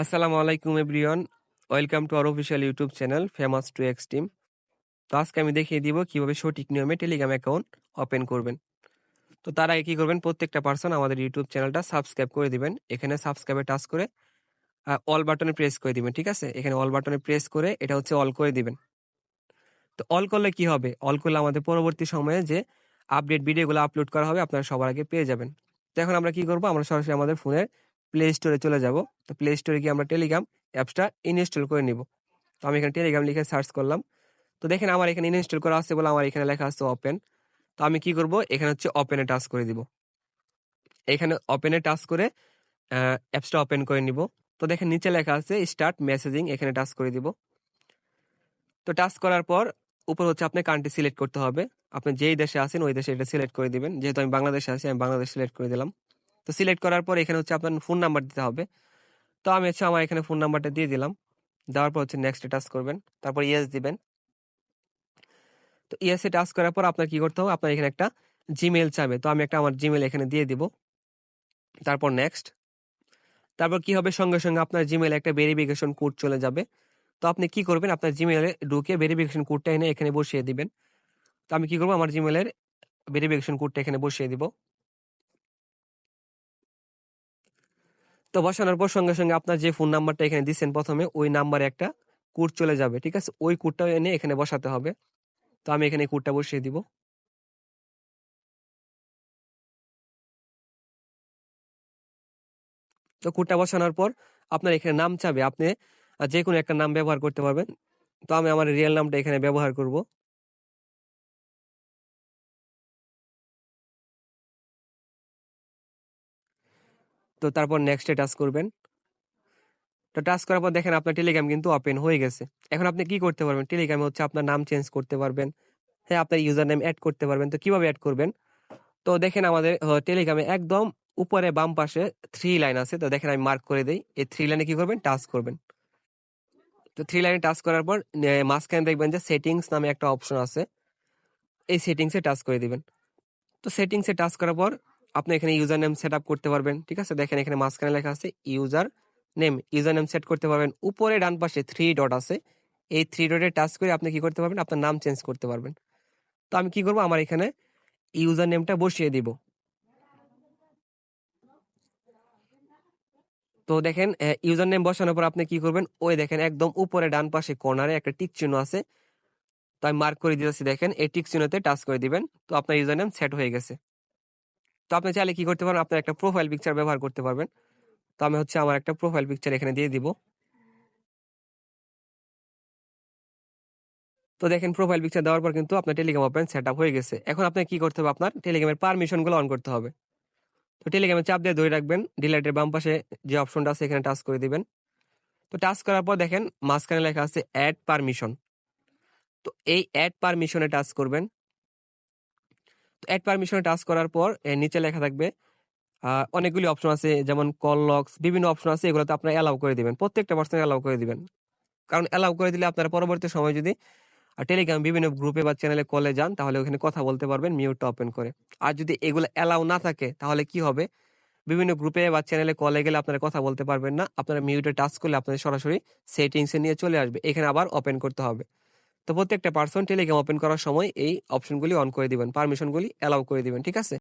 আসসালামু আলাইকুম, everyone. Welcome to our official YouTube channel famous to X team. তো আজকে আমি দেখিয়ে দিব কীভাবে সঠিক নিয়মে টেলিগ্রাম অ্যাকাউন্ট ওপেন করবেন। তো তার আগে কি করবেন, প্রত্যেকটা পার্সন আমাদের ইউটিউব চ্যানেলটা সাবস্ক্রাইব করে দিবেন। এখানে সাবস্ক্রাইবে টাচ করে অল বাটনে প্রেস করে দিবেন, ঠিক আছে? এখানে অল বাটনে প্রেস করে এটা হচ্ছে অল করে দিবেন। তো অল করলে কি হবে? অল করলে আমাদের পরবর্তী সময়ে যে আপডেট ভিডিওগুলো আপলোড করা হবে আপনারা সবার আগে পেয়ে যাবেন। তো এখন আমরা কি করব? আমরা সরাসরি আমাদের ফোনের প্লে স্টোরে চলে যাব। তো প্লে স্টোরে গিয়ে আমরা টেলিগ্রাম অ্যাপসটা ইনস্টল করে নিব। তো আমি এখানে টেলিগ্রাম লিখে সার্চ করলাম। তো দেখেন আমার এখানে ইনস্টল করা আছে বলে আমার এখানে লেখা আছে ওপেন তো আমি কি করব? এখানে হচ্ছে ওপেনে টাচ করে দিব। এখানে ওপেনে টাচ করে অ্যাপসটা ওপেন করে নিব। তো দেখেন নিচে লেখা আছে স্টার্ট মেসেজিং এখানে টাচ করে দিব। তো টাচ করার পর উপর হচ্ছে আপনি কান্ট্রি সিলেক্ট করতে হবে। আপনি যেই দেশে আছেন ওই দেশে এটা সিলেক্ট করে দিবেন। যেহেতু আমি বাংলাদেশে আছি, আমি বাংলাদেশ সিলেক্ট করে দিলাম। তো সিলেক্ট করার পর এখানে হচ্ছে আপনার ফোন নাম্বার দিতে হবে। তো আমি হচ্ছে আমার এখানে ফোন নাম্বারটা দিয়ে দিলাম। দেওয়ার পর হচ্ছে নেক্সট টাচ করবেন। তারপর ইয়েস দিবেন। তো ইয়েসে টাচ করার পর আপনার কি করতে হবে? আপনার এখানে একটা জিমেল চাবে তো আমি একটা আমার জিমেল এখানে দিয়ে দিব। তারপর নেক্সট তারপর কি হবে? সঙ্গে সঙ্গে আপনার জিমেলে একটা ভেরিফিকেশন কোড চলে যাবে। তো আপনি কি করবেন? আপনার জিমেলে ঢুকে ভেরিফিকেশন কোডটা এনে এখানে বসিয়ে দিবেন। তো আমি কি করব? আমার জিমেলের ভেরিফিকেশন কোডটা এখানে বসিয়ে দিব। তো বসানোর পর সঙ্গে সঙ্গে আপনার যে ফোন নাম্বারটা এখানে দিচ্ছেন প্রথমে, ওই নাম্বারে একটা কোড চলে যাবে, ঠিক আছে? ওই কোডটা এনে এখানে বসাতে হবে। তো আমি এখানে কোডটা বসিয়ে দিব। তো কোডটা বসানোর পর আপনার এখানে নাম চাবে, আপনি যে কোনো একটা নাম ব্যবহার করতে পারবেন। তো আমি আমার রিয়েল নামটা এখানে ব্যবহার করব। তো তারপর নেক্সটে টাচ করবেন। তো টাচ করার পর দেখেন আপনার টেলিগ্রাম কিন্তু ওপেন হয়ে গেছে। এখন আপনি কি করতে পারবেন? টেলিগ্রামে হচ্ছে আপনার নাম চেঞ্জ করতে পারবেন। হ্যাঁ আপনার ইউজার নেম অ্যাড করতে পারবেন। তো কীভাবে অ্যাড করবেন? তো দেখেন আমাদের টেলিগ্রামে একদম উপরে বাম পাশে থ্রি লাইন আছে। তো দেখেন আমি মার্ক করে দিই। এই থ্রি লাইনে কি করবেন? টাচ করবেন। তো থ্রি লাইনে টাচ করার পর মাঝখানে দেখবেন যে সেটিংস নামে একটা অপশন আছে। এই সেটিংসে টাচ করে দিবেন। তো সেটিংসে টাচ করার পর আপনি এখানে ইউজার নেম সেট আপ করতে পারবেন, ঠিক আছে? দেখেন এখানে মাঝখানে লেখা আছে user name user name set করতে পারবেন। উপরে ডান পাশে থ্রি ডট আছে। এই থ্রি ডটে টাচ করে আপনি কি করতে পারবেন? আপনার নাম চেঞ্জ করতে পারবেন। তো আমি কি করব? আমার এখানে ইউজার নেমটা বসিয়ে দিব। তো দেখেন ইউজার নেম বসানোর পর আপনি কি করবেন? ওই দেখেন একদম উপরে ডান পাশে কর্নারে একটা টিক চিহ্ন আছে। তো আমি মার্ক করে দিতেছি, দেখেন। এই টিক চিহ্নতে টাচ করে দিবেন। তো আপনার ইউজার নেম সেট হয়ে গেছে। তো আপনি চাইলে কি করতে পারেন? আপনার একটা প্রোফাইল পিকচার ব্যবহার করতে পারবেন। তো আমি হচ্ছে আমার একটা প্রোফাইল পিকচার এখানে দিয়ে দিব। তো দেখেন প্রোফাইল পিকচার দেওয়ার পর কিন্তু আপনার টেলিগ্রাম ওপেন সেট আপ হয়ে গেছে। এখন আপনি কি করতে হবে? আপনার টেলিগ্রামের পারমিশনগুলো অন করতে হবে। তো টেলিগ্রামে চাপ দিয়ে ধরে রাখবেন ডিলাইটের বাম পাশে যে অপশনটা আছে এখানে টাচ করে দিবেন। তো টাচ করার পর দেখেন, মাঝখানে লেখা আছে অ্যাড পারমিশন তো এই অ্যাড পারমিশনে টাচ করবেন। অ্যাড পারমিশনে টাচ করার পর নিচে লেখা থাকবে অনেকগুলি অপশন আছে, যেমন কল লক্স বিভিন্ন অপশন আছে, এগুলোতে আপনারা অ্যালাউ করে দিবেন, প্রত্যেকটা পার্সন অ্যালাউ করে দিবেন। কারণ অ্যালাউ করে দিলে আপনারা পরবর্তী সময় যদি টেলিগ্রাম বিভিন্ন গ্রুপে বা চ্যানেলে কলে যান, তাহলে ওখানে কথা বলতে পারবেন মিউটটা ওপেন করে। আর যদি এগুলো অ্যালাউ না থাকে, তাহলে কি হবে? বিভিন্ন গ্রুপে বা চ্যানেলে কলে গেলে আপনারা কথা বলতে পারবেন না, আপনারা মিউটে টাচ করলে আপনাদের সরাসরি সেটিংসে নিয়ে চলে আসবে, এখানে আবার ওপেন করতে হবে। তো প্রত্যেকটা পার্সন টেলিগ্রাম ওপেন করার সময় এই অপশনগুলি অন করে দিবেন পারমিশনগুলি অ্যালাউ করে দিবেন, ঠিক আছে?